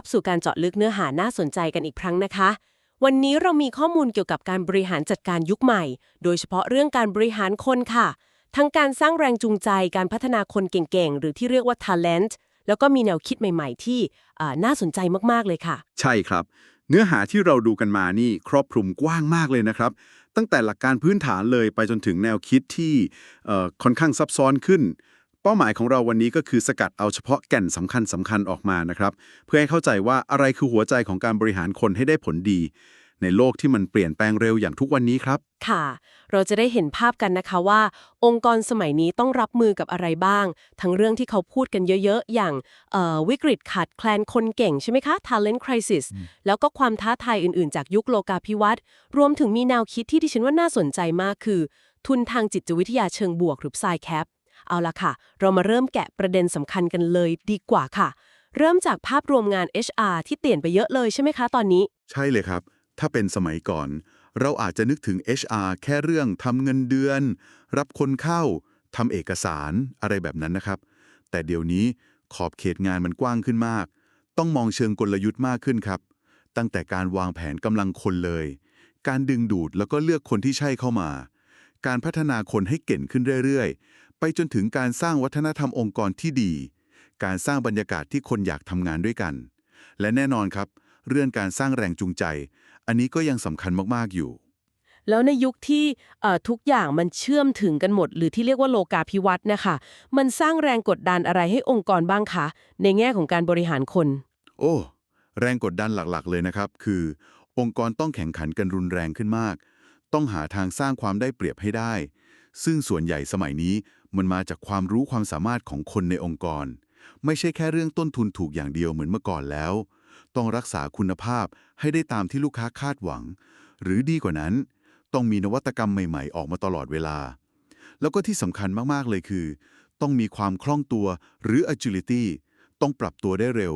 บสู่การเจาะลึกเนื้อหาน่าสนใจกันอีกครั้งนะคะ วันนี้เรามีข้อมูลเกี่ยวกับการบริหารจัดการยุคใหม่ โดยเฉพาะเรื่องการบริหารคนค่ะ ทั้งการสร้างแรงจูงใจการพัฒนาคนเก่งๆ หรือที่เรียกว่า talent แล้วก็มีแนวคิดใหม่ๆ ที่น่าสนใจมากๆเลยค่ะ ใช่ครับ เนื้อหาที่เราดูกันมานี่ครอบคลุมกว้างมากเลยนะครับ ตั้งแต่หลักการพื้นฐานเลยไปจนถึงแนวคิดที่ค่อนข้างซับซ้อนขึ้น เป้าหมายของเราวันนี้ก็คือสกัดเอาเฉพาะแก่นสำคัญสำคัญออกมานะครับ เพื่อให้เข้าใจว่าอะไรคือหัวใจของการบริหารคนให้ได้ผลดี ในโลกที่มันเปลี่ยนแปลงเร็วอย่างทุกวันนี้ครับ ค่ะ เราจะได้เห็นภาพกันนะคะว่า องค์กรสมัยนี้ต้องรับมือกับอะไรบ้าง ทั้งเรื่องที่เขาพูดกันเยอะๆ อย่างเอ่อวิกฤตขาดแคลนคนเก่งใช่ไหมคะ talent crisis แล้วก็ความท้าทายอื่นๆ จากยุคโลกาภิวัตน์รวมถึงมีแนวคิดที่ดิฉันว่าน่าสนใจมากคือ ทุนทางจิตวิทยาเชิงบวกหรือ p s y c a p เอาละค่ะ เรามาเริ่มแกะประเด็นสำคัญกันเลยดีกว่าค่ะ เริ่มจากภาพรวมงาน HR ที่เปลี่ยนไปเยอะเลยใช่ไหมคะตอนนี้ ใช่เลยครับ ถ้าเป็นสมัยก่อน เราอาจจะนึกถึง HR แค่เรื่องทำเงินเดือน รับคนเข้าทำเอกสารอะไรแบบนั้นนะครับ แต่เดี๋ยวนี้ขอบเขตงานมันกว้างขึ้นมาก ต้องมองเชิงกลยุทธ์มากขึ้นครับ ตั้งแต่การวางแผนกำลังคนเลย การดึงดูดแล้วก็เลือกคนที่ใช่เข้ามา การพัฒนาคนให้เก่งขึ้นเรื่อยๆ ไปจนถึงการสร้างวัฒนธรรมองค์กรที่ดี การสร้างบรรยากาศที่คนอยากทำงานด้วยกัน และแน่นอนครับ เรื่องการสร้างแรงจูงใจ อันนี้ก็ยังสำคัญมากๆอยู่ แล้วในยุคที่เอ่อทุกอย่างมันเชื่อมถึงกันหมด หรือที่เรียกว่าโลกาภิวัตน์นะคะ มันสร้างแรงกดดันอะไรให้องค์กรบ้างคะ ในแง่ของการบริหารคน โอ้แรงกดดันหลักๆ เลยนะครับ คือ องค์กรต้องแข่งขันกันรุนแรงขึ้นมาก ต้องหาทางสร้างความได้เปรียบให้ได้ ซึ่งส่วนใหญ่สมัยนี้ มันมาจากความรู้ความสามารถของคนในองค์กร ไม่ใช่แค่เรื่องต้นทุนถูกอย่างเดียวเหมือนเมื่อก่อนแล้ว ต้องรักษาคุณภาพให้ได้ตามที่ลูกค้าคาดหวัง หรือดีกว่านั้น ต้องมีนวัตกรรมใหม่ๆ ออกมาตลอดเวลา แล้วก็ที่สำคัญมากๆเลยคือ ต้องมีความคล่องตัวหรือ agility ต้องปรับตัวได้เร็ว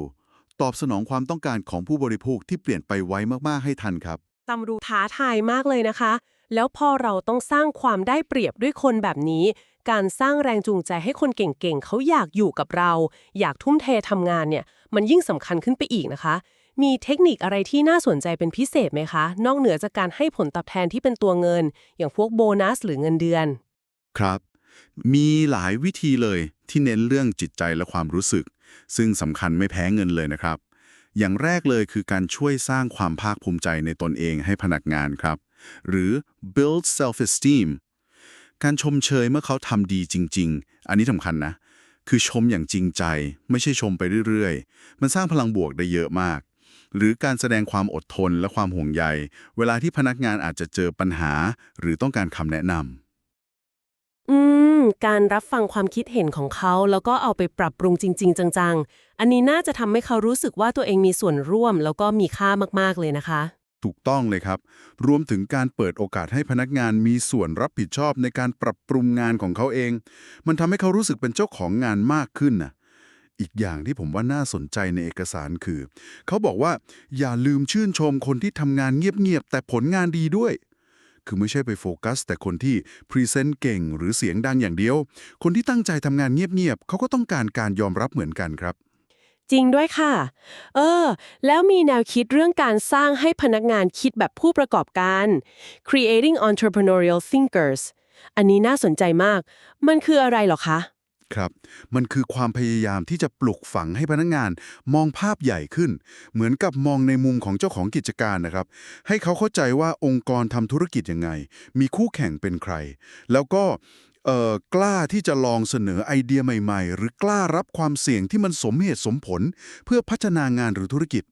ตอบสนองความต้องการของผู้บริโภคที่เปลี่ยนไปไวมากๆให้ทันครับ ตำรูท้าทายมากเลยนะคะ แล้วพอเราต้องสร้างความได้เปรียบด้วยคนแบบนี้ การสร้างแรงจูงใจให้คนเก่งๆ เขาอยากอยู่กับเรา อยากทุ่มเททำงานเนี่ย มันยิ่งสำคัญขึ้นไปอีกนะคะ มีเทคนิคอะไรที่น่าสนใจเป็นพิเศษไหมคะ นอกเหนือจากการให้ผลตอบแทนที่เป็นตัวเงิน อย่างพวกโบนัสหรือเงินเดือน ครับ มีหลายวิธีเลยที่เน้นเรื่องจิตใจและความรู้สึก ซึ่งสำคัญไม่แพ้เงินเลยนะครับ อย่างแรกเลยคือการช่วยสร้างความภาคภูมิใจในตนเองให้พนักงานครับ หรือ build self-esteem การชมเชยเมื่อเขาทำดีจริง ๆ อันนี้สำคัญนะ คือชมอย่างจริงใจ ไม่ใช่ชมไปเรื่อยๆ มันสร้างพลังบวกได้เยอะมาก หรือการแสดงความอดทนและความห่วงใย เวลาที่พนักงานอาจจะเจอปัญหา หรือต้องการคำแนะนำอืม การรับฟังความคิดเห็นของเขา แล้วก็เอาไปปรับปรุงจริง ๆ จัง ๆ อันนี้น่าจะทำให้เขารู้สึกว่าตัวเองมีส่วนร่วม แล้วก็มีค่ามากๆเลยนะคะ ถูกต้องเลยครับ รวมถึงการเปิดโอกาสให้พนักงานมีส่วนรับผิดชอบในการปรับปรุงงานของเขาเอง มันทำให้เขารู้สึกเป็นเจ้าของงานมากขึ้นนะอีกอย่างที่ผมว่าน่าสนใจในเอกสารคือ เขาบอกว่าอย่าลืมชื่นชมคนที่ทำงานเงียบๆแต่ผลงานดีด้วย คือไม่ใช่ไปโฟกัส แต่คนที่พรีเซนต์เก่งหรือเสียงดังอย่างเดียว คนที่ตั้งใจทำงานเงียบๆเขาก็ต้องการการยอมรับเหมือนกันครับ จริงด้วยค่ะ เออ แล้วมีแนวคิดเรื่องการสร้างให้พนักงานคิดแบบผู้ประกอบการ creating entrepreneurial thinkers อันนี้น่าสนใจมาก มันคืออะไรหรอคะ ครับ มันคือความพยายามที่จะปลุกฝังให้พนักงาน มองภาพใหญ่ขึ้น เหมือนกับมองในมุมของเจ้าของกิจการนะครับ ให้เขาเข้าใจว่าองค์กรทำธุรกิจยังไง มีคู่แข่งเป็นใคร แล้วก็ กล้าที่จะลองเสนอไอเดียใหม่ ๆ หรือกล้ารับความเสี่ยงที่มันสมเหตุสมผล เพื่อพัฒนางานหรือธุรกิจ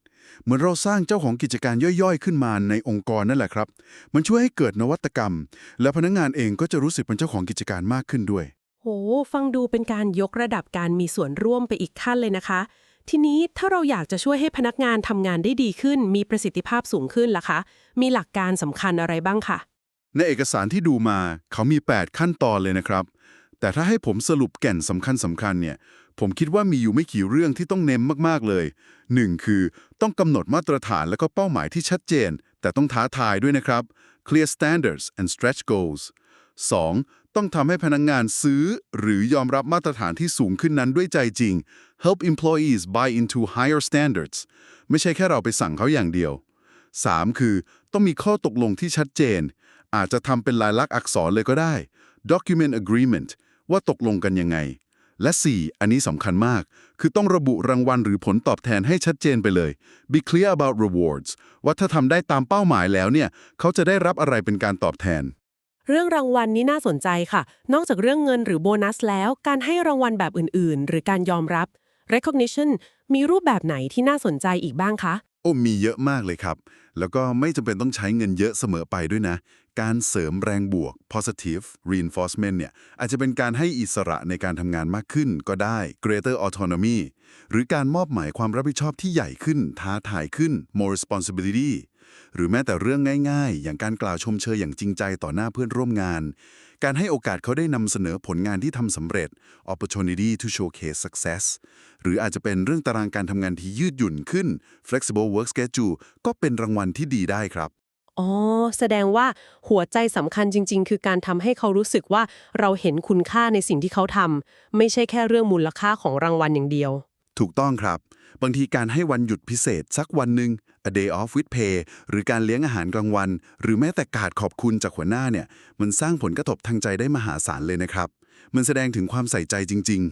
เหมือนเราสร้างเจ้าของกิจการย่อยๆ ขึ้นมาในองค์กรนั่นแหละครับ มันช่วยให้เกิดนวัตกรรม และพนักงานเองก็จะรู้สึกเป็นเจ้าของกิจการมากขึ้นด้วย โห ฟังดูเป็นการยกระดับการมีส่วนร่วมไปอีกขั้นเลยนะคะ ทีนี้ถ้าเราอยากจะช่วยให้พนักงานทำงานได้ดีขึ้น มีประสิทธิภาพสูงขึ้นล่ะคะ มีหลักการสำคัญอะไรบ้างค่ะ ในเอกสารที่ดูมาเขามี 8 ขั้นตอนเลยนะครับ แต่ถ้าให้ผมสรุปแก่นสำคัญสำคัญเนี่ย ผมคิดว่ามีอยู่ไม่กี่เรื่องที่ต้องเน้นมากๆเลย 1. คือต้องกำหนดมาตรฐานและก็เป้าหมายที่ชัดเจน แต่ต้องท้าทายด้วยนะครับ clear standards and stretch goals 2. ต้องทำให้พนักงงานซื้อ หรือยอมรับมาตรฐานที่สูงขึ้นนั้นด้วยใจจริง help employees buy into higher standards ไม่ใช่แค่เราไปสั่งเขาอย่างเดียว 3. คือต้องมีข้อตกลงที่ชัดเจน อาจจะทำเป็นลายลักษณ์อักษรเลยก็ได้ document agreement ว่าตกลงกันยังไง และ 4. อันนี้สำคัญมาก คือต้องระบุรางวัลหรือผลตอบแทนให้ชัดเจนไปเลย be clear about rewards ว่าถ้าทำได้ตามเป้าหมายแล้วเนี่ย เขาจะได้รับอะไรเป็นการตอบแทน เรื่องรางวัลนี้น่าสนใจค่ะ นอกจากเรื่องเงินหรือโบนัสแล้ว การให้รางวัลแบบอื่น ๆ หรือการยอมรับ recognition มีรูปแบบไหนที่น่าสนใจอีกบ้างคะ โอ้มีเยอะมากเลยครับ แล้วก็ไม่จำเป็นต้องใช้เงินเยอะเสมอไปด้วยนะ การเสริมแรงบวก positive reinforcement เนี่ยอาจจะเป็นการให้อิสระในการทำงานมากขึ้นก็ได้ greater autonomy หรือการมอบหมายความรับผิดชอบที่ใหญ่ขึ้น ท้าทายขึ้น more responsibility หรือแม้แต่เรื่องง่ายๆ อย่างการกล่าวชมเชยอย่างจริงใจต่อหน้าเพื่อนร่วมงาน การให้โอกาสเขาได้นำเสนอผลงานที่ทำสำเร็จ opportunity to showcase success หรืออาจจะเป็นเรื่องตารางการทำงานที่ยืดหยุ่นขึ้น flexible work schedule ก็เป็นรางวัลที่ดีได้ครับอ๋อ แสดงว่าหัวใจสำคัญจริง ๆ คือการทำให้เขารู้สึกว่าเราเห็นคุณค่าในสิ่งที่เขาทำไม่ใช่แค่เรื่องมูลค่าของรางวัลอย่างเดียว ถูกต้องครับ บางทีการให้วันหยุดพิเศษสักวันหนึ่ง a day off with pay หรือการเลี้ยงอาหารกลางวัน หรือแม้แต่การขอบคุณจากหัวหน้าเนี่ย มันสร้างผลกระทบทางใจได้มหาศาลเลยนะครับ มันแสดงถึงความใส่ใจจริง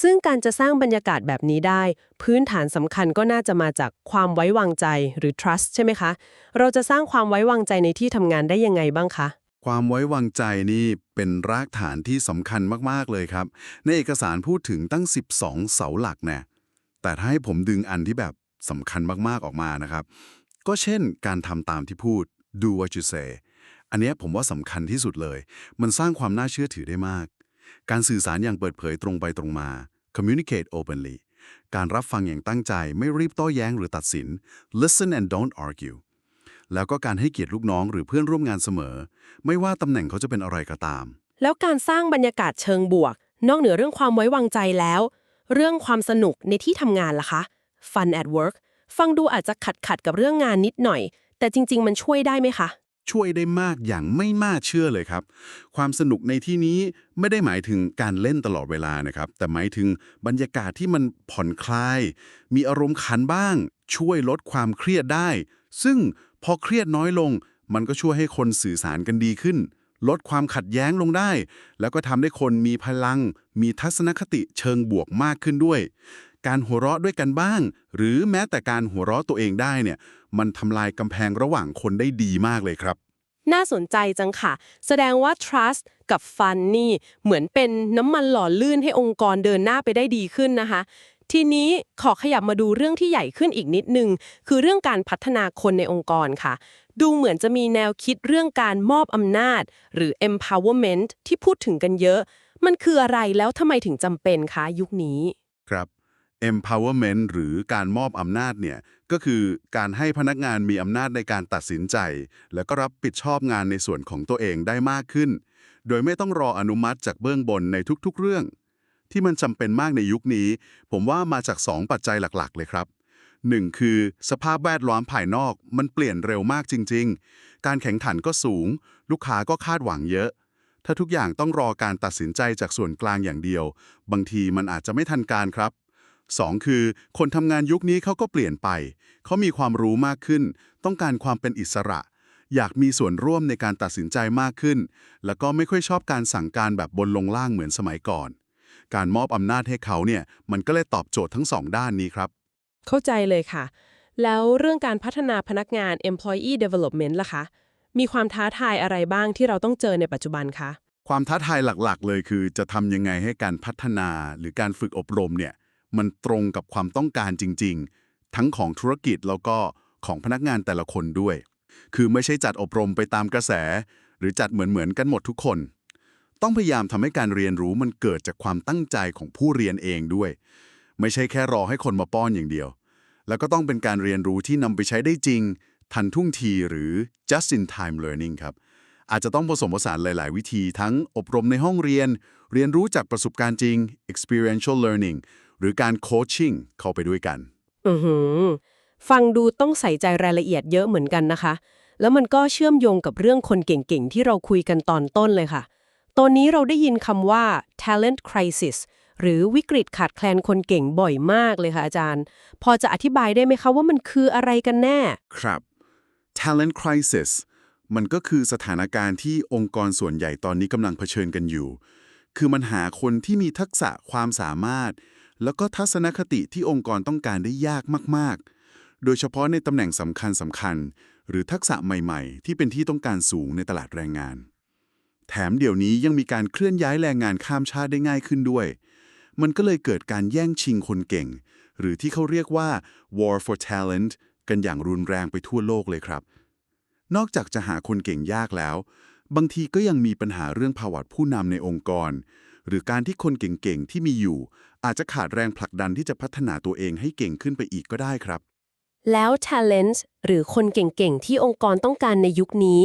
ซึ่งการจะสร้างบรรยากาศแบบนี้ได้ พื้นฐานสำคัญก็น่าจะมาจากความไว้วางใจหรือ trust ใช่ไหมคะ เราจะสร้างความไว้วางใจในที่ทำงานได้ยังไงบ้างคะ ความไว้วางใจนี่เป็นรากฐานที่สำคัญมาก ๆ เลยครับ ในเอกสารพูดถึงตั้ง 12 เสาหลักแน่แต่ถ้าให้ผมดึงอันที่แบบสำคัญมาก ๆ ออกมานะครับ ก็เช่นการทำตามที่พูด do what you say อันนี้ผมว่าสำคัญที่สุดเลย มันสร้างความน่าเชื่อถือได้มาก การสื่อสารอย่างเปิดเผยตรงไปตรงมา communicate openly การรับฟังอย่างตั้งใจไม่รีบโต้แย้งหรือตัดสิน listen and don't argue แล้วก็การให้เกียรติลูกน้องหรือเพื่อนร่วมงานเสมอ ไม่ว่าตำแหน่งเขาจะเป็นอะไรก็ตาม แล้วการสร้างบรรยากาศเชิงบวก นอกเหนือเรื่องความไว้วางใจแล้ว เรื่องความสนุกในที่ทำงานล่ะคะ fun at work ฟังดูอาจจะขัดขัดๆกับเรื่องงานนิดหน่อย แต่จริง ๆ มันช่วยได้ไหมคะ ช่วยได้มากอย่างไม่น่าเชื่อเลยครับ ความสนุกในที่นี้ไม่ได้หมายถึงการเล่นตลอดเวลานะครับ แต่หมายถึงบรรยากาศที่มันผ่อนคลาย มีอารมณ์ขันบ้าง ช่วยลดความเครียดได้ ซึ่ง พอเครียดน้อยลง มันก็ช่วยให้คนสื่อสารกันดีขึ้น ลดความขัดแย้งลงได้ แล้วก็ทำให้คนมีพลัง มีทัศนคติเชิงบวกมากขึ้นด้วย การหัวเราะด้วยกันบ้าง หรือแม้แต่การหัวเราะตัวเองได้เนี่ย มันทำลายกำแพงระหว่างคนได้ดีมากเลยครับน่าสนใจจังค่ะ แสดงว่า trust กับ fun นี่ เหมือนเป็นน้ำมันหล่อลื่นให้องค์กรเดินหน้าไปได้ดีขึ้นนะคะ ทีนี้ขอขยับมาดูเรื่องที่ใหญ่ขึ้นอีกนิดนึง คือเรื่องการพัฒนาคนในองค์กรค่ะ ดูเหมือนจะมีแนวคิดเรื่องการมอบอำนาจ หรือ empowerment ที่พูดถึงกันเยอะ มันคืออะไรแล้วทำไมถึงจำเป็นคะยุคนี้ ครับ empowerment หรือการมอบอำนาจเนี่ยก็คือการให้พนักงานมีอำนาจในการตัดสินใจ แล้วก็รับผิดชอบงานในส่วนของตัวเองได้มากขึ้น โดยไม่ต้องรออนุมัติจากเบื้องบนในทุกๆเรื่อง ที่มันจำเป็นมากในยุคนี้ ผมว่ามาจาก 2 ปัจจัยหลักๆ เลยครับ 1. คือสภาพแวดล้อมภายนอกมันเปลี่ยนเร็วมากจริง ๆ การแข่งขันก็สูง ลูกค้าก็คาดหวังเยอะ ถ้าทุกอย่างต้องรอการตัดสินใจจากส่วนกลางอย่างเดียว บางทีมันอาจจะไม่ทันการครับ 2. คือ คนทำงานยุคนี้เขาก็เปลี่ยนไป เขามีความรู้มากขึ้น ต้องการความเป็นอิสระ อยากมีส่วนร่วมในการตัดสินใจมากขึ้น แล้วก็ไม่ค่อยชอบการสั่งการแบบบนลงล่างเหมือนสมัยก่อน การมอบอำนาจให้เขาเนี่ยมันก็เลยตอบโจทย์ทั้งสองด้านนี้ครับ เข้าใจเลยค่ะ แล้วเรื่องการพัฒนาพนักงาน employee development ล่ะคะ มีความท้าทายอะไรบ้างที่เราต้องเจอในปัจจุบันคะความท้าทายหลักๆ เลยคือจะทำยังไงให้การพัฒนาหรือการฝึกอบรมเนี่ยมันตรงกับความต้องการจริง ๆ ทั้งของธุรกิจแล้วก็ของพนักงานแต่ละคนด้วย คือไม่ใช่จัดอบรมไปตามกระแส หรือจัดเหมือนๆกันหมดทุกคน ต้องพยายามทำให้การเรียนรู้มันเกิดจากความตั้งใจของผู้เรียนเองด้วย ไม่ใช่แค่รอให้คนมาป้อนอย่างเดียว แล้วก็ต้องเป็นการเรียนรู้ที่นำไปใช้ได้จริง ทันทุ่งทีหรือ just in time learning ครับ อาจจะต้องผสมผสานหลาย ๆ วิธีทั้งอบรมในห้องเรียน เรียนรู้จากประสบการณ์จริง experiential learning หรือการ coaching เข้าไปด้วยกัน อือหือ ฟังดูต้องใส่ใจรายละเอียดเยอะเหมือนกันนะคะ แล้วมันก็เชื่อมโยงกับเรื่องคนเก่งๆ ที่เราคุยกันตอนต้นเลยค่ะ ตอนนี้เราได้ยินคำว่า talent crisis หรือวิกฤตขาดแคลนคนเก่งบ่อยมากเลยค่ะอาจารย์ พอจะอธิบายได้ไหมคะว่ามันคืออะไรกันแน่ ครับ talent crisis มันก็คือสถานการณ์ที่องค์กรส่วนใหญ่ตอนนี้กำลังเผชิญกันอยู่ คือมันหาคนที่มีทักษะความสามารถ แล้วก็ทัศนคติที่องค์กรต้องการได้ยากมาก ๆ โดยเฉพาะในตำแหน่งสำคัญสำคัญ หรือทักษะใหม่ ๆ ที่เป็นที่ต้องการสูงในตลาดแรงงาน แถมเดี๋ยวนี้ยังมีการเคลื่อนย้ายแรงงานข้ามชาติได้ง่ายขึ้นด้วย มันก็เลยเกิดการแย่งชิงคนเก่ง หรือที่เขาเรียกว่า war for talent กันอย่างรุนแรงไปทั่วโลกเลยครับ นอกจากจะหาคนเก่งยากแล้ว บางทีก็ยังมีปัญหาเรื่องภาวะผู้นำในองค์กร หรือการที่คนเก่งๆที่มีอยู่ อาจจะขาดแรงผลักดันที่จะพัฒนาตัวเองให้เก่งขึ้นไปอีกก็ได้ครับ แล้ว talent หรือคนเก่งๆที่องค์กรต้องการในยุคนี้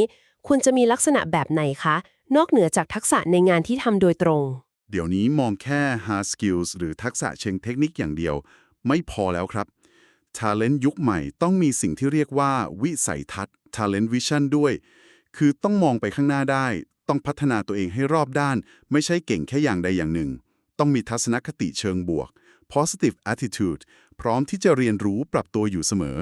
ควรจะมีลักษณะแบบไหนคะ นอกเหนือจากทักษะในงานที่ทำโดยตรง เดี๋ยวนี้มองแค่ hard skills หรือทักษะเชิงเทคนิคอย่างเดียว ไม่พอแล้วครับ talent ยุคใหม่ต้องมีสิ่งที่เรียกว่าวิสัยทัศน์ talent vision ด้วย คือต้องมองไปข้างหน้าได้ ต้องพัฒนาตัวเองให้รอบด้าน ไม่ใช่เก่งแค่อย่างใดอย่างหนึ่ง ต้องมีทัศนคติเชิงบวก positive attitude พร้อมที่จะเรียนรู้ปรับตัวอยู่เสมอ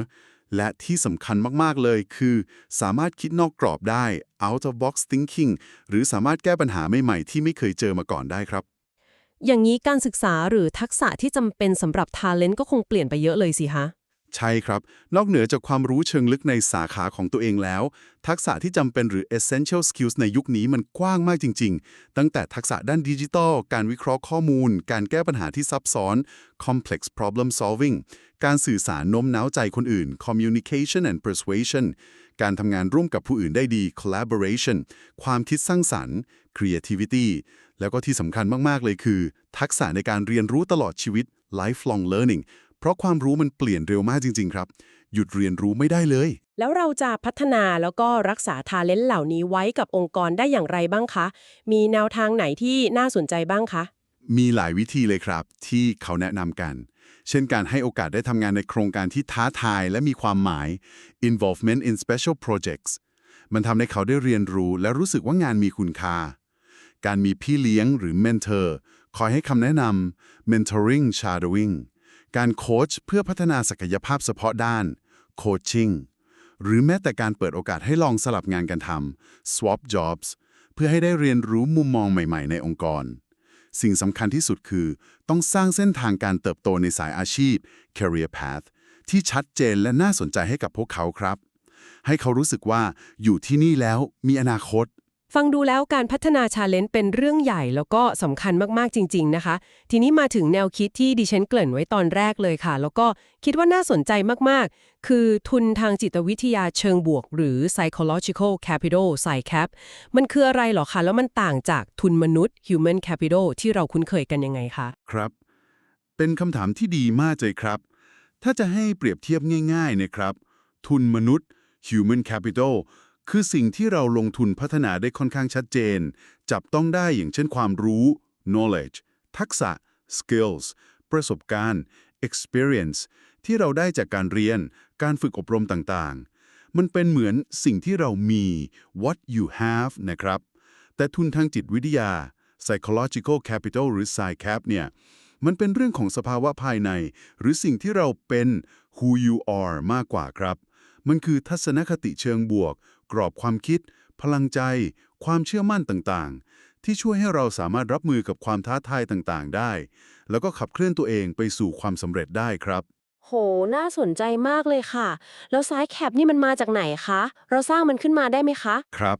และที่สำคัญมาก ๆ เลยคือ สามารถคิดนอกกรอบได้ out of box thinking หรือสามารถแก้ปัญหาใหม่ ๆ ที่ไม่เคยเจอมาก่อนได้ครับ อย่างนี้การศึกษาหรือทักษะที่จำเป็นสำหรับ talent ก็คงเปลี่ยนไปเยอะเลยสิคะ ใช่ครับ นอกเหนือจากความรู้เชิงลึกในสาขาของตัวเองแล้ว ทักษะที่จำเป็นหรือ essential skills ในยุคนี้มันกว้างมากจริง ๆ ตั้งแต่ทักษะด้านดิจิทัล การวิเคราะห์ข้อมูล การแก้ปัญหาที่ซับซ้อน complex problem solving การสื่อสารโน้มน้าวใจคนอื่น communication and persuasion การทำงานร่วมกับผู้อื่นได้ดี collaboration ความคิดสร้างสรรค์ creativity แล้วก็ที่สำคัญมาก ๆ เลยคือ ทักษะในการเรียนรู้ตลอดชีวิต lifelong learning เพราะความรู้มันเปลี่ยนเร็วมากจริง ๆ ครับ หยุดเรียนรู้ไม่ได้เลย แล้วเราจะพัฒนาแล้วก็รักษา talent เหล่านี้ไว้กับองค์กรได้อย่างไรบ้างคะ มีแนวทางไหนที่น่าสนใจบ้างคะ มีหลายวิธีเลยครับ ที่เขาแนะนำกัน เช่นการให้โอกาสได้ทำงานในโครงการที่ท้าทายและมีความหมาย involvement in special projects มันทำให้เขาได้เรียนรู้และรู้สึกว่างานมีคุณค่า การมีพี่เลี้ยงหรือ mentor คอยให้คำแนะนำ mentoring shadowing การโค้ชเพื่อพัฒนาศักยภาพเฉพาะด้าน coaching หรือแม้แต่การเปิดโอกาสให้ลองสลับงานกันทำ swap jobs เพื่อให้ได้เรียนรู้มุมมองใหม่ๆ ในองค์กร สิ่งสำคัญที่สุดคือ ต้องสร้างเส้นทางการเติบโตในสายอาชีพ career path ที่ชัดเจนและน่าสนใจให้กับพวกเขาครับ ให้เขารู้สึกว่าอยู่ที่นี่แล้วมีอนาคต ฟังดูแล้วการพัฒนา Challenge เป็นเรื่องใหญ่แล้วก็สำคัญมากๆจริง ๆ นะคะ ทีนี้มาถึงแนวคิดที่ดิฉันเกริ่นไว้ตอนแรกเลยค่ะ แล้วก็คิดว่าน่าสนใจมากๆ คือทุนทางจิตวิทยาเชิงบวก หรือ psychological capital PsyCap มันคืออะไรหรอคะ แล้วมันต่างจากทุนมนุษย์ human capital ที่เราคุ้นเคยกันยังไงคะ ครับ เป็นคำถามที่ดีมากเลยครับ ถ้าจะให้เปรียบเทียบง่ายๆนะครับ ทุนมนุษย์ human capital คือสิ่งที่เราลงทุนพัฒนาได้ค่อนข้างชัดเจน จับต้องได้อย่างเช่นความรู้ knowledge ทักษะ skills ประสบการณ์ experience ที่เราได้จากการเรียน การฝึกอบรมต่างๆ มันเป็นเหมือนสิ่งที่เรามี what you have นะครับ แต่ทุนทางจิตวิทยา psychological capital หรือ PsyCap เนี่ย มันเป็นเรื่องของสภาวะภายใน หรือสิ่งที่เราเป็น who you are มากกว่าครับ มันคือทัศนคติเชิงบวก กรอบความคิด พลังใจ ความเชื่อมั่นต่างๆ ที่ช่วยให้เราสามารถรับมือกับความท้าทายต่างๆ ได้ แล้วก็ขับเคลื่อนตัวเองไปสู่ความสำเร็จได้ครับ โห น่าสนใจมากเลยค่ะ แล้วซ้ายแคปนี่มันมาจากไหนคะ เราสร้างมันขึ้นมาได้ไหมคะ ครับ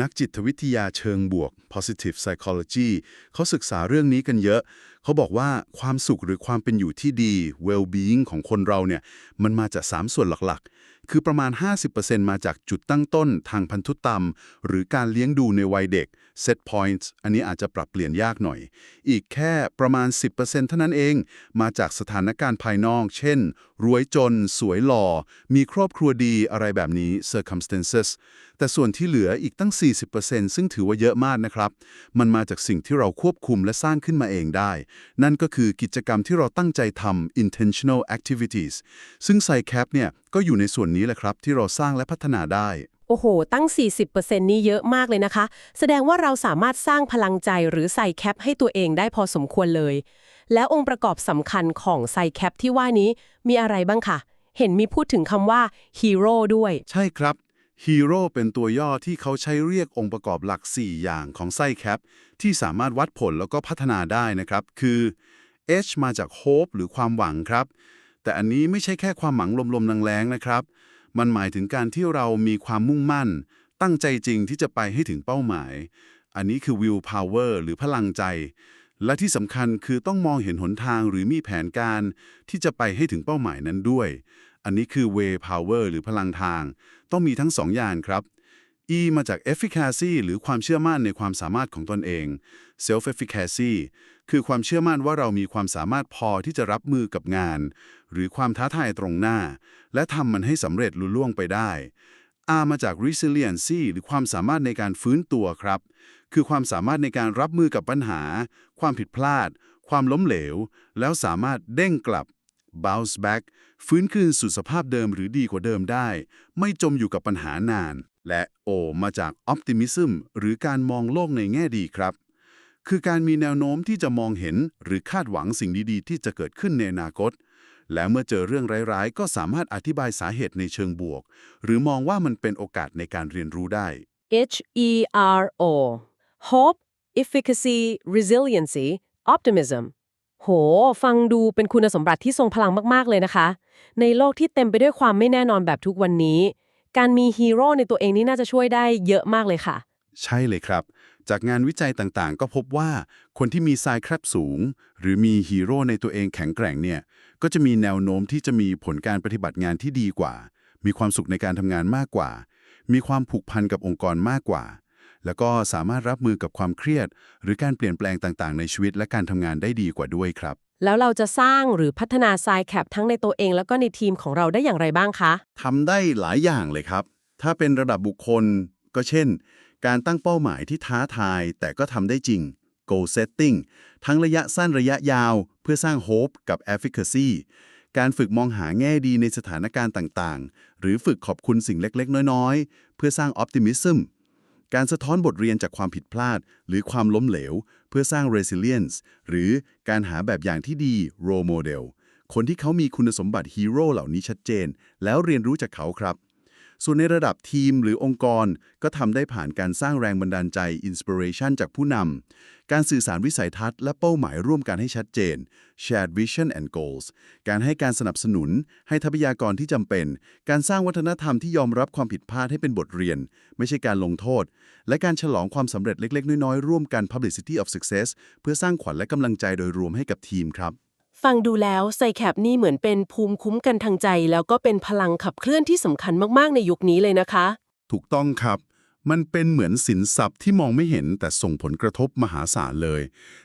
นักจิตวิทยาเชิงบวก positive psychology เขาศึกษาเรื่องนี้กันเยอะ เขาบอกว่าความสุขหรือความเป็นอยู่ที่ดี well being ของคนเราเนี่ย มันมาจาก 3 ส่วนหลักๆคือประมาณ 50%มาจากจุดตั้งต้นทางพันธุกรรม หรือการเลี้ยงดูในวัยเด็ก set points อันนี้อาจจะปรับเปลี่ยนยากหน่อย อีกแค่ประมาณ 10%เท่านั้นเอง มาจากสถานการณ์ภายนอก เช่น รวยจน สวยหล่อ มีครอบครัวดีอะไรแบบนี้ circumstances แต่ส่วนที่เหลืออีกตั้ง 40%ซึ่งถือว่าเยอะมากนะครับ มันมาจากสิ่งที่เราควบคุมและสร้างขึ้นมาเองได้ นั่นก็คือกิจกรรมที่เราตั้งใจทำ intentional activities ซึ่ง PsyCap เนี่ยก็อยู่ในส่วนนี้แหละครับ ที่เราสร้างและพัฒนาได้ โอ้โห ตั้ง 40%นี้เยอะมากเลยนะคะ แสดงว่าเราสามารถสร้างพลังใจหรือใส่แคปให้ตัวเองได้พอสมควรเลย แล้วองค์ประกอบสำคัญของใส่แคปที่ว่านี้มีอะไรบ้างคะเห็นมีพูดถึงคำว่าฮีโร่ด้วย ใช่ครับฮีโร่เป็นตัวย่อที่เขาใช้เรียกองค์ประกอบหลัก 4 อย่างของไส้แคป ที่สามารถวัดผลแล้วก็พัฒนาได้นะครับ คือ H มาจาก hope หรือความหวังครับ แต่อันนี้ไม่ใช่แค่ความหวังลมๆแรงๆนะครับ มันหมายถึงการที่เรามีความมุ่งมั่น ตั้งใจจริงที่จะไปให้ถึงเป้าหมาย อันนี้คือ will power หรือพลังใจ และที่สำคัญคือต้องมองเห็นหนทางหรือมีแผนการที่จะไปให้ถึงเป้าหมายนั้นด้วย อันนี้คือ way power หรือพลังทาง ต้องมีทั้งสองอย่างครับ E มาจาก efficacy หรือความเชื่อมั่นในความสามารถของตนเอง self efficacy คือความเชื่อมั่นว่าเรามีความสามารถพอที่จะรับมือกับงาน หรือความท้าทายตรงหน้า และทำมันให้สำเร็จลุล่วงไปได้ R มาจาก resiliency หรือความสามารถในการฟื้นตัวครับ คือความสามารถในการรับมือกับปัญหา ความผิดพลาด ความล้มเหลว แล้วสามารถเด้งกลับ bounce back ฟื้นคืนสู่สภาพเดิมหรือดีกว่าเดิมได้ ไม่จมอยู่กับปัญหานาน และ O มาจาก optimism หรือการมองโลกในแง่ดีครับ คือการมีแนวโน้มที่จะมองเห็นหรือคาดหวังสิ่งดีๆ ที่จะเกิดขึ้นในอนาคต และเมื่อเจอเรื่องร้ายๆ ก็สามารถอธิบายสาเหตุในเชิงบวก หรือมองว่ามันเป็นโอกาสในการเรียนรู้ได้ H E R O hope efficacy resiliency optimism โห ฟังดูเป็นคุณสมบัติที่ทรงพลังมาก ๆ เลยนะคะ ในโลกที่เต็มไปด้วยความไม่แน่นอนแบบทุกวันนี้ การมีฮีโร่ในตัวเองนี่น่าจะช่วยได้เยอะมากเลยค่ะ ใช่เลยครับ จากงานวิจัยต่างๆ ก็พบว่าคนที่มีทรายครับสูง หรือมีฮีโร่ในตัวเองแข็งแกร่งเนี่ยก็จะมีแนวโน้มที่จะมีผลการปฏิบัติงานที่ดีกว่า มีความสุขในการทำงานมากกว่า มีความผูกพันกับองค์กรมากกว่า แล้วก็สามารถรับมือกับความเครียด หรือการเปลี่ยนแปลงต่างๆ ในชีวิตและการทำงานได้ดีกว่าด้วยครับ แล้วเราจะสร้างหรือพัฒนาทรายแคปทั้งในตัวเอง แล้วก็ในทีมของเราได้อย่างไรบ้างคะ ทำได้หลายอย่างเลยครับ ถ้าเป็นระดับบุคคล ก็เช่น การตั้งเป้าหมายที่ท้าทาย แต่ก็ทำได้จริง goal setting ทั้งระยะสั้นระยะยาว เพื่อสร้าง hope กับ efficacy การฝึกมองหาแง่ดีในสถานการณ์ต่าง ๆ หรือฝึกขอบคุณสิ่งเล็ก ๆ น้อย ๆ เพื่อสร้าง optimism การสะท้อนบทเรียนจากความผิดพลาด หรือความล้มเหลว เพื่อสร้าง resilience หรือการหาแบบอย่างที่ดี role model คนที่เขามีคุณสมบัติฮีโร่เหล่านี้ชัดเจน แล้วเรียนรู้จากเขาครับ ส่วนในระดับทีมหรือองค์กรก็ทำได้ผ่านการสร้างแรงบันดาลใจ inspiration จากผู้นำการสื่อสารวิสัยทัศน์และเป้าหมายร่วมกันให้ชัดเจน shared vision and goals การให้การสนับสนุน ให้ทรัพยากรที่จำเป็น การสร้างวัฒนธรรมที่ยอมรับความผิดพลาดให้เป็นบทเรียน ไม่ใช่การลงโทษ และการฉลองความสำเร็จเล็ก ๆ น้อย ๆ ร่วมกัน publicity of success เพื่อสร้างขวัญและกำลังใจโดยรวมให้กับทีมครับ ฟังดูแล้วไซแคปนี่เหมือนเป็นภูมิคุ้มกันทางใจ แล้วก็เป็นพลังขับเคลื่อนที่สำคัญมาก ๆ ในยุคนี้เลยนะคะ ถูกต้องครับ มันเป็นเหมือนสินทรัพย์ที่มองไม่เห็นแต่ส่งผลกระทบมหาศาลเลย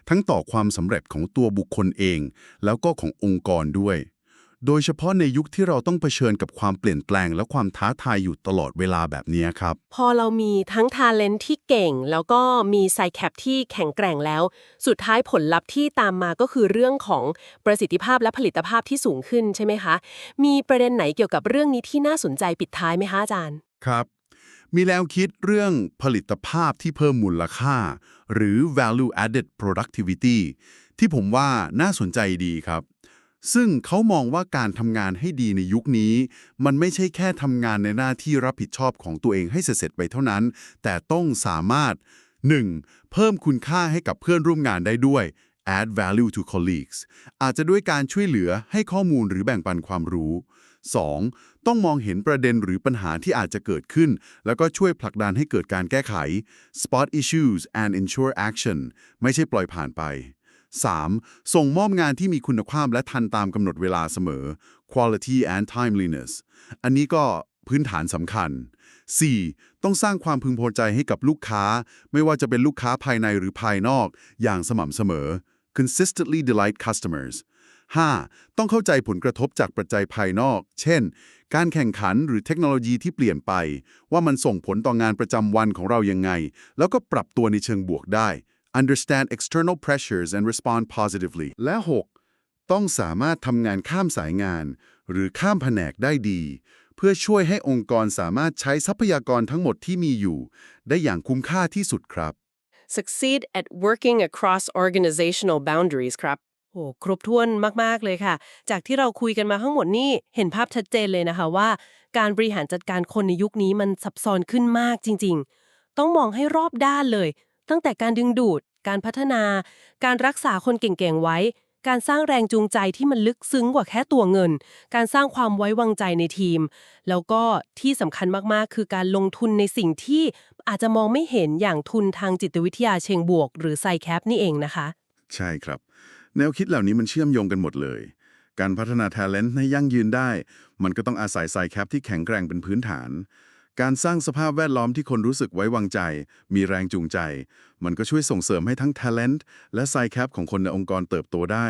ทั้งต่อความสำเร็จของตัวบุคคลเอง แล้วก็ขององค์กรด้วย โดยเฉพาะในยุคที่เราต้องเผชิญกับความเปลี่ยนแปลง และความท้าทายอยู่ตลอดเวลาแบบนี้ครับ พอเรามีทั้งทาเลนที่เก่ง แล้วก็มีไซแคปที่แข็งแกร่งแล้ว สุดท้ายผลลัพธ์ที่ตามมาก็คือเรื่องของประสิทธิภาพและผลิตภาพที่สูงขึ้นใช่ไหมคะ มีประเด็นไหนเกี่ยวกับเรื่องนี้ที่น่าสนใจปิดท้ายไหมคะอาจารย์ครับมีแนวคิดเรื่องผลิตภาพที่เพิ่มมูลค่า หรือ value added productivity ที่ผมว่าน่าสนใจดีครับ ซึ่งเขามองว่าการทำงานให้ดีในยุคนี้ มันไม่ใช่แค่ทำงานในหน้าที่รับผิดชอบของตัวเองให้เสร็จไปเท่านั้น แต่ต้องสามารถ 1. เพิ่มคุณค่าให้กับเพื่อนร่วมงานได้ด้วย add value to colleagues อาจจะด้วยการช่วยเหลือให้ข้อมูลหรือแบ่งปันความรู้ 2. ต้องมองเห็นประเด็นหรือปัญหาที่อาจจะเกิดขึ้น แล้วก็ช่วยผลักดันให้เกิดการแก้ไข spot issues and ensure action ไม่ใช่ปล่อยผ่านไป 3. ส่งมอบงานที่มีคุณภาพและทันตามกำหนดเวลาเสมอ quality and timeliness อันนี้ก็พื้นฐานสำคัญ 4. ต้องสร้างความพึงพอใจให้กับลูกค้า ไม่ว่าจะเป็นลูกค้าภายในหรือภายนอก อย่างสม่ำเสมอ consistently delight customers 5. ต้องเข้าใจผลกระทบจากปัจจัยภายนอก เช่น การแข่งขันหรือเทคโนโลยีที่เปลี่ยนไป ว่ามันส่งผลต่องานประจำวันของเรายังไง แล้วก็ปรับตัวในเชิงบวกได้ understand external pressures and respond positively และ 6. ต้องสามารถทำงานข้ามสายงาน หรือข้ามแผนกได้ดี เพื่อช่วยให้องค์กรสามารถใช้ทรัพยากรทั้งหมดที่มีอยู่ ได้อย่างคุ้มค่าที่สุดครับ succeed at working across organizational boundaries ครับโอ้ครบถ้วนมาก ๆ เลยค่ะ จากที่เราคุยกันมาทั้งหมดนี่เห็นภาพชัดเจนเลยนะคะว่า การบริหารจัดการคนในยุคนี้มันซับซ้อนขึ้นมากจริง ๆ ต้องมองให้รอบด้านเลย ตั้งแต่การดึงดูด การพัฒนา การรักษาคนเก่งๆไว้ การสร้างแรงจูงใจที่มันลึกซึ้งกว่าแค่ตัวเงิน การสร้างความไว้วางใจในทีม แล้วก็ที่สำคัญมากๆ คือการลงทุนในสิ่งที่อาจจะมองไม่เห็นอย่างทุนทางจิตวิทยาเชิงบวก หรือไซแคปนี่เองนะคะ ใช่ครับ แนวคิดเหล่านี้มันเชื่อมโยงกันหมดเลย การพัฒนา talent ให้ยั่งยืนได้ มันก็ต้องอาศัยไซแคปที่แข็งแกร่งเป็นพื้นฐาน การสร้างสภาพแวดล้อมที่คนรู้สึกไว้วางใจ มีแรงจูงใจ มันก็ช่วยส่งเสริมให้ทั้ง talent และไซแคปของคนในองค์กรเติบโตได้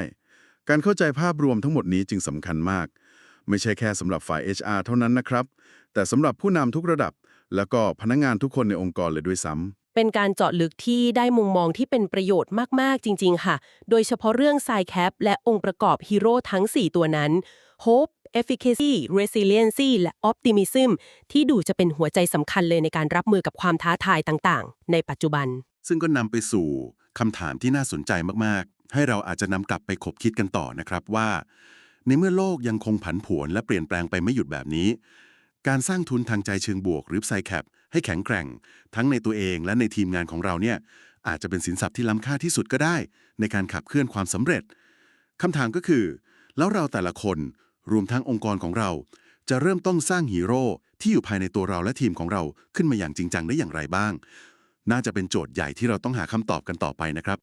การเข้าใจภาพรวมทั้งหมดนี้จึงสำคัญมาก ไม่ใช่แค่สำหรับฝ่าย HR เท่านั้นนะครับ แต่สำหรับผู้นำทุกระดับ แล้วก็พนักงานทุกคนในองค์กรเลยด้วยซ้ำเป็นการเจาะลึกที่ได้มุมมองที่เป็นประโยชน์มาก ๆ จริง ๆ ค่ะ โดยเฉพาะเรื่องไซแคปและองค์ประกอบฮีโร่ทั้ง 4 ตัวนั้น Hope Efficacy Resiliency และ Optimism ที่ดูจะเป็นหัวใจสำคัญเลยในการรับมือกับความท้าทายต่างๆ ในปัจจุบัน ซึ่งก็นำไปสู่คำถามที่น่าสนใจมากๆ ให้เราอาจจะนำกลับไปคบคิดกันต่อนะครับว่า ในเมื่อโลกยังคงผันผวนและเปลี่ยนแปลงไปไม่หยุดแบบนี้ การสร้างทุนทางใจเชิงบวกหรือไซแคปให้แข็งแกร่ง ทั้งในตัวเองและในทีมงานของเราเนี่ยอาจจะเป็นสินทรัพย์ที่ล้ำค่าที่สุดก็ได้ ในการขับเคลื่อนความสำเร็จคำถามก็คือ แล้วเราแต่ละคน รวมทั้งองค์กรของเรา จะเริ่มต้องสร้างฮีโร่ที่อยู่ภายในตัวเราและทีมของเราขึ้นมาอย่างจริงจังได้อย่างไรบ้าง น่าจะเป็นโจทย์ใหญ่ที่เราต้องหาคำตอบกันต่อไปนะครับ